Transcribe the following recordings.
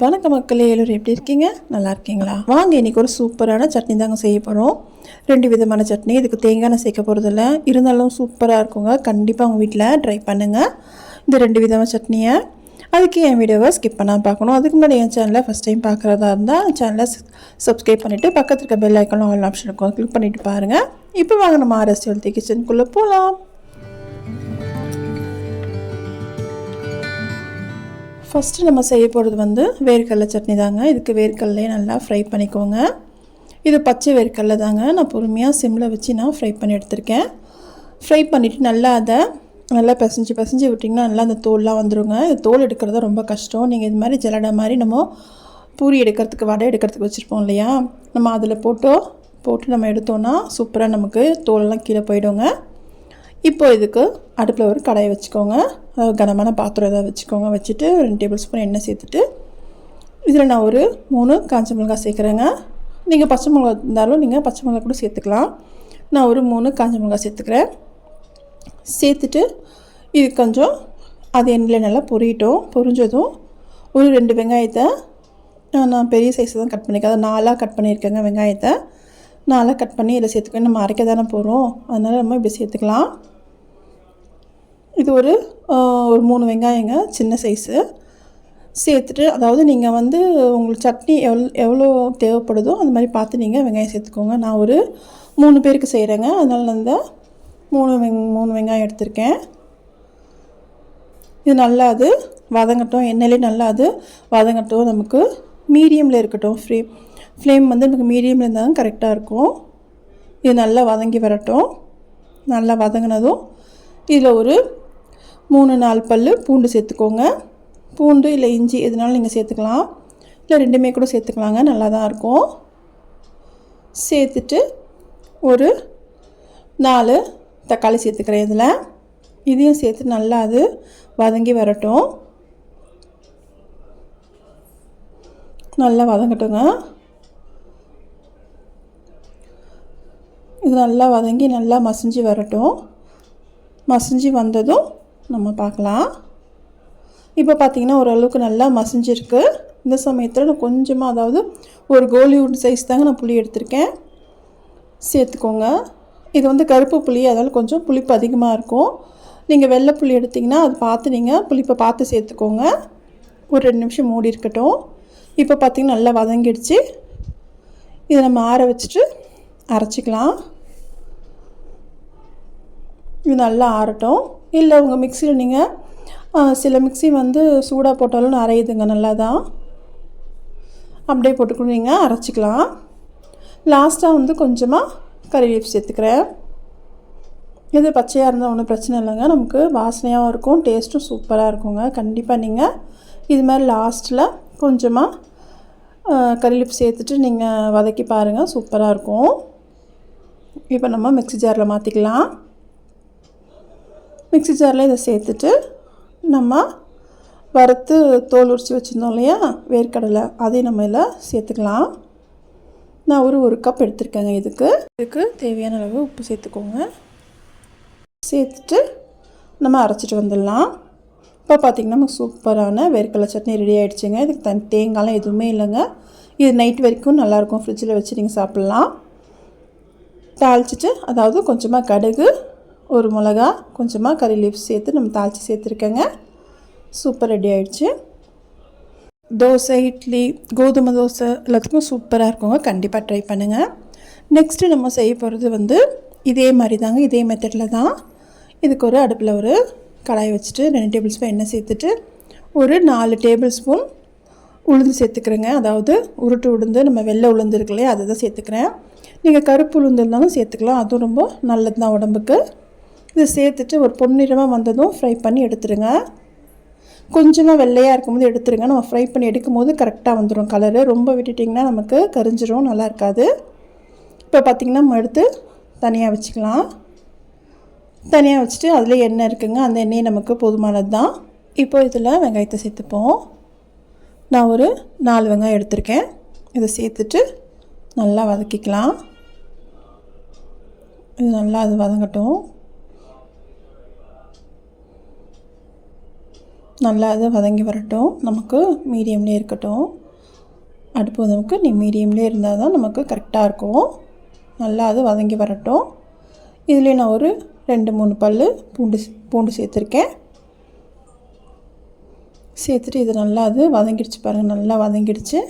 வணக்கம் மக்களே எல்லோரும் எப்படி இருக்கீங்க? நல்லா இருக்கீங்களா? வாங்க இன்னைக்கு ஒரு சூப்பரான சட்னி தாங்க செய்ய போகிறோம் ரெண்டு விதமான சட்னி இதுக்கு தேங்காய் எண்ணெய் சேர்க்க போகிறதில்ல இருந்தாலும் சூப்பராக இருக்குங்க. கண்டிப்பாக உங்கள் வீட்டில் ட்ரை பண்ணுங்கள் இந்த ரெண்டு விதமான சட்னியை. அதுக்கு என் வீடியோவை ஸ்கிப் பண்ணால் பார்க்கணும். அதுக்கு முன்னாடி என் சேனலை ஃபஸ்ட் டைம் பார்க்குறதா இருந்தால் சேனலை சப்ஸ்கிரைப் பண்ணிவிட்டு பக்கத்தில் இருக்க பெல் ஐக்கனும் ஆல் ஆப்ஷன் இருக்கும் கிளிக் பண்ணிவிட்டு பாருங்கள் இப்போ வாங்க நம்ம ஆர்எஸ் ஹெல்த்தி கிச்சனுக்குள்ளே போகலாம் ஃபஸ்ட்டு நம்ம செய்ய போகிறது வந்து வேர்க்கடலை சட்னி தாங்க. இதுக்கு வேர்க்கடலையே நல்லா ஃப்ரை பண்ணிக்கோங்க. இது பச்சை வேர்க்கடலை தாங்க. நான் பொறுமையாக சிம்மில் வச்சு நான் ஃப்ரை பண்ணி எடுத்திருக்கேன். ஃப்ரை பண்ணிவிட்டு நல்லா அதை நல்லா பிசைஞ்சு பிசைஞ்சு விட்டிங்கன்னா நல்லா அந்த தோல்லாம் வந்துடுங்க இது தோல் எடுக்கிறது ரொம்ப கஷ்டம். நீங்கள் இது மாதிரி ஜலடை மாதிரி நம்ம பூரி எடுக்கிறதுக்கு வடை எடுக்கிறதுக்கு வச்சுருப்போம் இல்லையா? நம்ம அதில் போட்டோ போட்டு நம்ம எடுத்தோன்னா சூப்பராக நமக்கு தோலெல்லாம் கீழே போயிடுங்க. இப்போ இதுக்கு அடுப்பில் ஒரு கடாயை வச்சுக்கோங்க. கனமான பாத்திரம் எதாவது வச்சுக்கோங்க. வச்சுட்டு ரெண்டு டேபிள் ஸ்பூன் எண்ணெய் சேர்த்துட்டு இதில் நான் ஒரு மூணு காஞ்ச மிளகாய் சேர்க்குறேங்க. நீங்கள் பச்சை மிளகா இருந்தாலும் நீங்கள் பச்சை மிளகா கூட சேர்த்துக்கலாம். நான் ஒரு மூணு காஞ்ச மிளகாய் சேர்த்துக்கிறேன். சேர்த்துட்டு இது கொஞ்சம் அது எண்ணெயில் நல்லா பொரியட்டும். பொரிஞ்சதும் ஒரு ரெண்டு வெங்காயத்தை நான் பெரிய சைஸ் தான் கட் பண்ணியிருக்கேன் அதை நாலாக கட் பண்ணியிருக்கேங்க வெங்காயத்தை. நாலாக கட் பண்ணி இதில் சேர்த்துக்கணும். நம்ம அரைக்க தானே போகிறோம் அதனால் நம்ம இப்படி சேர்த்துக்கலாம். இது ஒரு ஒரு மூணு வெங்காயங்க சின்ன சைஸு சேர்த்துட்டு அதாவது நீங்கள் வந்து உங்களுக்கு சட்னி எவ் எவ்வளோ தேவைப்படுதோ அந்த மாதிரி பார்த்து நீங்கள் வெங்காயம் சேர்த்துக்கோங்க. நான் ஒரு மூணு பேருக்கு செய்கிறேங்க அதனால் நான் இந்த மூணு வெங் மூணு வெங்காயம் எடுத்திருக்கேன். இது நல்லா அது வதங்கட்டும். எண்ணெயிலே நல்லா அது வதங்கட்டும். நமக்கு மீடியமில் இருக்கட்டும். ஃப்ரீ ஃப்ளேம் வந்து நமக்கு மீடியமில் இருந்தாலும் கரெக்டாக இருக்கும். இது நல்லா வதங்கி வரட்டும். நல்லா வதங்கினதும் இதில் ஒரு மூணு நாலு பல் பூண்டு சேர்த்துக்கோங்க. பூண்டு இல்லை இஞ்சி எதுனாலும் நீங்கள் சேர்த்துக்கலாம். இல்லை ரெண்டுமே கூட சேர்த்துக்கலாங்க நல்லா தான் இருக்கும். சேர்த்துட்டு ஒரு நாலு தக்காளி சேர்த்துக்கிறேன் இதில். இதையும் சேர்த்து நல்லா அது வதங்கி வரட்டும். நல்லா வதங்கட்டுங்க. இது நல்லா வதங்கி நல்லா மசிஞ்சு வரட்டும். மசிஞ்சு வந்ததும் நம்ம பார்க்கலாம். இப்போ பார்த்திங்கன்னா ஓரளவுக்கு நல்லா மசிஞ்சிருக்கு. இந்த சமயத்தில் நான் கொஞ்சமாக அதாவது ஒரு கோலிவுட் சைஸ் தாங்க நான் புளி எடுத்திருக்கேன். சேர்த்துக்கோங்க. இது வந்து கருப்பு புளி அதனால் கொஞ்சம் புளிப்பு அதிகமாக இருக்கும். நீங்கள் வெள்ளை புளி எடுத்திங்கன்னா அது பார்த்து நீங்கள் புளிப்பை பார்த்து சேர்த்துக்கோங்க. ஒரு ரெண்டு நிமிஷம் மூடி இருக்கட்டும். இப்போ பார்த்திங்கன்னா நல்லா வதங்கிடுச்சு. இதை நம்ம ஆற வச்சுட்டு அரைச்சிக்கலாம். இது நல்லா ஆறட்டும். இல்லை உங்கள் மிக்சியில் நீங்கள் சில மிக்சி வந்து சூடாக போட்டாலும் அரையுதுங்க நல்லா தான் அப்படியே போட்டுக்கணும் நீங்கள் அரைச்சிக்கலாம். லாஸ்ட்டாக வந்து கொஞ்சமாக கறி சேர்த்துக்கிறேன். இது பச்சையாக இருந்தால் ஒன்றும் பிரச்சனை இல்லைங்க. நமக்கு வாசனையாகவும் இருக்கும் டேஸ்ட்டும் சூப்பராக இருக்குங்க. கண்டிப்பாக நீங்கள் இது மாதிரி லாஸ்ட்டில் கொஞ்சமாக கறி சேர்த்துட்டு நீங்கள் வதக்கி பாருங்கள் சூப்பராக இருக்கும். இப்போ நம்ம மிக்சி ஜாரில் மாற்றிக்கலாம் மிக்சி ஜாரில் இதை சேர்த்துட்டு நம்ம வறுத்து தோல் உரித்து வச்சுருந்தோம் இல்லையா? வேர்க்கடலை. அதையும் நம்ம இதில் சேர்த்துக்கலாம். நான் ஒரு ஒரு கப் எடுத்திருக்கேங்க இதுக்கு. இதுக்கு தேவையான அளவு உப்பு சேர்த்துக்கோங்க. சேர்த்துட்டு நம்ம அரைச்சிட்டு வந்துடலாம். இப்போ பார்த்திங்கன்னா நமக்கு சூப்பரான வேர்க்கடலை சட்னி ரெடி ஆகிடுச்சுங்க இதுக்கு தனி தேங்காய்லாம் எதுவுமே இல்லைங்க. இது நைட் வரைக்கும் நல்லாயிருக்கும். ஃப்ரிட்ஜில் வச்சு நீங்கள் சாப்பிட்லாம். தாளிச்சிட்டு அதாவது கொஞ்சமாக கடுகு ஒரு மிளகா கொஞ்சமாக கறி லீஃப் சேர்த்து நம்ம தாளித்து சேர்த்துருக்கேங்க. சூப்பர் ரெடி ஆகிடுச்சு தோசை இட்லி கோதுமை தோசை எல்லாத்துக்கும் சூப்பராக இருக்குங்க. கண்டிப்பாக ட்ரை பண்ணுங்கள் நெக்ஸ்ட்டு நம்ம செய்ய போகிறது வந்து இதே மாதிரி தாங்க. இதே மெத்தடில் தான். இதுக்கு ஒரு அடுப்பில் ஒரு கடாய் வச்சுட்டு ரெண்டு டேபிள் ஸ்பூன் எண்ணெய் சேர்த்துட்டு ஒரு நாலு டேபிள் ஸ்பூன் உளுந்து சேர்த்துக்கிறேங்க. அதாவது உருட்டு உளுந்து நம்ம வெள்ளை உளுந்து இருக்குல்லையே அதை தான் சேர்த்துக்கிறேன். நீங்கள் கருப்பு உளுந்து இருந்தாலும் சேர்த்துக்கலாம். அதுவும் ரொம்ப நல்லது தான் உடம்புக்கு. இதை சேர்த்துட்டு ஒரு பொன்னிறமாக வந்ததும் ஃப்ரை பண்ணி எடுத்துருங்க. கொஞ்சமாக வெள்ளையாக இருக்கும்போது எடுத்துருங்க. நம்ம ஃப்ரை பண்ணி எடுக்கும் போது கரெக்டாக வந்துடும் கலரு ரொம்ப விட்டுட்டிங்கன்னா நமக்கு கரிஞ்சிரும் நல்லா இருக்காது. இப்போ பார்த்திங்கன்னா நம்ம எடுத்து தனியாக வச்சுக்கலாம். தனியாக வச்சுட்டு அதில் எண்ணெய் இருக்குங்க. அந்த எண்ணெய் நமக்கு போதுமானது தான் இப்போ இதில் வெங்காயத்தை சேர்த்துப்போம். நான் ஒரு நாலு வெங்காயம் எடுத்திருக்கேன். இதை சேர்த்துட்டு நல்லா வதக்கிக்கலாம். இது நல்லா அது வதங்கட்டும். நல்லா அது வதங்கி வரட்டும். நமக்கு மீடியம்லேயே இருக்கட்டும். அடுப்பு நமக்கு நீ மீடியம்லேயே இருந்தால் தான் நமக்கு கரெக்டாக இருக்கும். நல்லா அது வதங்கி வரட்டும். இதுலேயே நான் ஒரு ரெண்டு மூணு பல் பூண்டு பூண்டு சேர்த்துருக்கேன். சேர்த்துட்டு இது நல்லா அது வதங்கிடுச்சு பாருங்கள் நல்லா வதங்கிடுச்சு.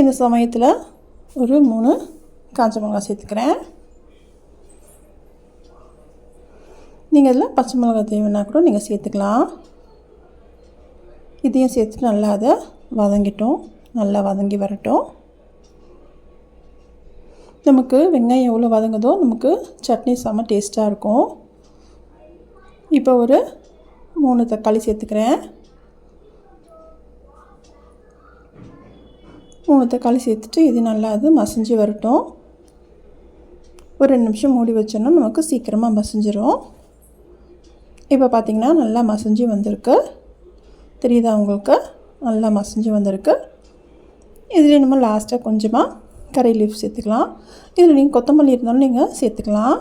இந்த சமயத்தில் ஒரு மூணு காஞ்ச மிளகாய் சேர்த்துக்கிறேன். நீங்கள் இதில் பச்சை மிளகாய் தேவைன்னா கூட நீங்கள் சேர்த்துக்கலாம். இதையும் சேர்த்துட்டு நல்லா அதை வதங்கிட்டோம். நல்லா வதங்கி வரட்டும். நமக்கு வெங்காயம் எவ்வளோ வதங்குதோ நமக்கு சட்னி செம்ம டேஸ்ட்டாக இருக்கும். இப்போ ஒரு மூணு தக்காளி சேர்த்துக்கிறேன். மூணு தக்காளி சேர்த்துட்டு இது நல்லா அது மசிஞ்சு வரட்டும். ஒரு ரெண்டு நிமிஷம் மூடி வச்சோன்னா நமக்கு சீக்கிரமாக மசிஞ்சிடும் இப்போ பார்த்திங்கன்னா நல்லா மசிஞ்சு வந்திருக்கு. தெரியுதா உங்களுக்கு? நல்லா மசிஞ்சு வந்திருக்கு. இதில் நம்ம லாஸ்ட்டாக கொஞ்சமாக கறி லீஃப் சேர்த்துக்கலாம். இதில் நீங்கள் கொத்தமல்லி இருந்தாலும் நீங்கள் சேர்த்துக்கலாம்.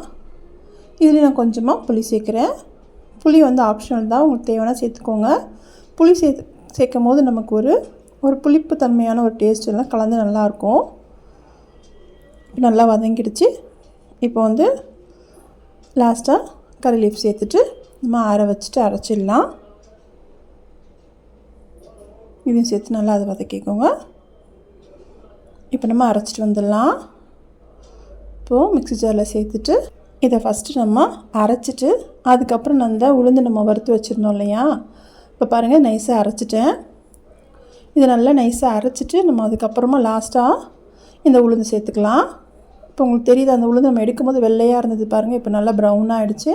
இதில் நான் கொஞ்சமாக புளி சேர்க்குறேன். புளி வந்து ஆப்ஷனல் தான். உங்களுக்கு தேவைன்னா சேர்த்துக்கோங்க. புளி சேர்த்து சேர்க்கும் போது நமக்கு ஒரு ஒரு புளிப்பு தன்மையான ஒரு டேஸ்ட் எல்லாம் கலந்து நல்லாயிருக்கும். நல்லா வதங்கிடுச்சு. இப்போ வந்து லாஸ்ட்டாக கறி லீஃப் சேர்த்துட்டு நம்ம அரை வச்சுட்டு அரைச்சிடலாம். இதையும் சேர்த்து நல்லா அதை வதக்கிக்கோங்க. இப்போ நம்ம அரைச்சிட்டு வந்துடலாம். இப்போது மிக்ஸி ஜாரில் சேர்த்துட்டு இதை ஃபஸ்ட்டு நம்ம அரைச்சிட்டு அதுக்கப்புறம் நான் இந்த உளுந்து நம்ம வறுத்து வச்சுருந்தோம் இல்லையா? இப்போ பாருங்கள் நைஸாக அரைச்சிட்டேன். இதை நல்லா நைஸாக அரைச்சிட்டு நம்ம அதுக்கப்புறமா லாஸ்ட்டாக இந்த உளுந்து சேர்த்துக்கலாம். இப்போ உங்களுக்கு தெரியுது அந்த உளுந்து நம்ம எடுக்கும்போது வெள்ளையாக இருந்தது பாருங்கள் இப்போ நல்லா ப்ரௌனாக ஆகிடுச்சு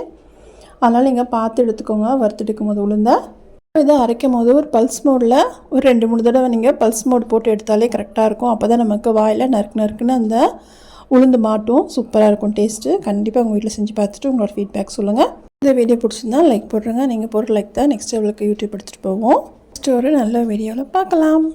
அதனால் நீங்கள் பார்த்து எடுத்துக்கோங்க வறுத்து எடுக்கும்போது உளுந்தை. இதை அரைக்கும் போது ஒரு பல்ஸ் மோடில் ஒரு ரெண்டு மூணு தடவை நீங்கள் பல்ஸ் மோட் போட்டு எடுத்தாலே கரெக்டாக இருக்கும். அப்போ தான் நமக்கு வாயில் நறுக்கு நறுக்குன்னு அந்த உளுந்து மாட்டும் சூப்பராக இருக்கும் டேஸ்ட்டு கண்டிப்பாக உங்கள் வீட்டில் செஞ்சு பார்த்துட்டு உங்களோட ஃபீட்பேக் சொல்லுங்கள் இந்த வீடியோ பிடிச்சிருந்தா லைக் போடுறேங்க. நீங்கள் போடுற லைக் தான் நெக்ஸ்ட் லெவலுக்கு யூடியூப் எடுத்துகிட்டு போவோம். நெக்ஸ்ட் ஒரு நல்ல வீடியோவில் பார்க்கலாம்.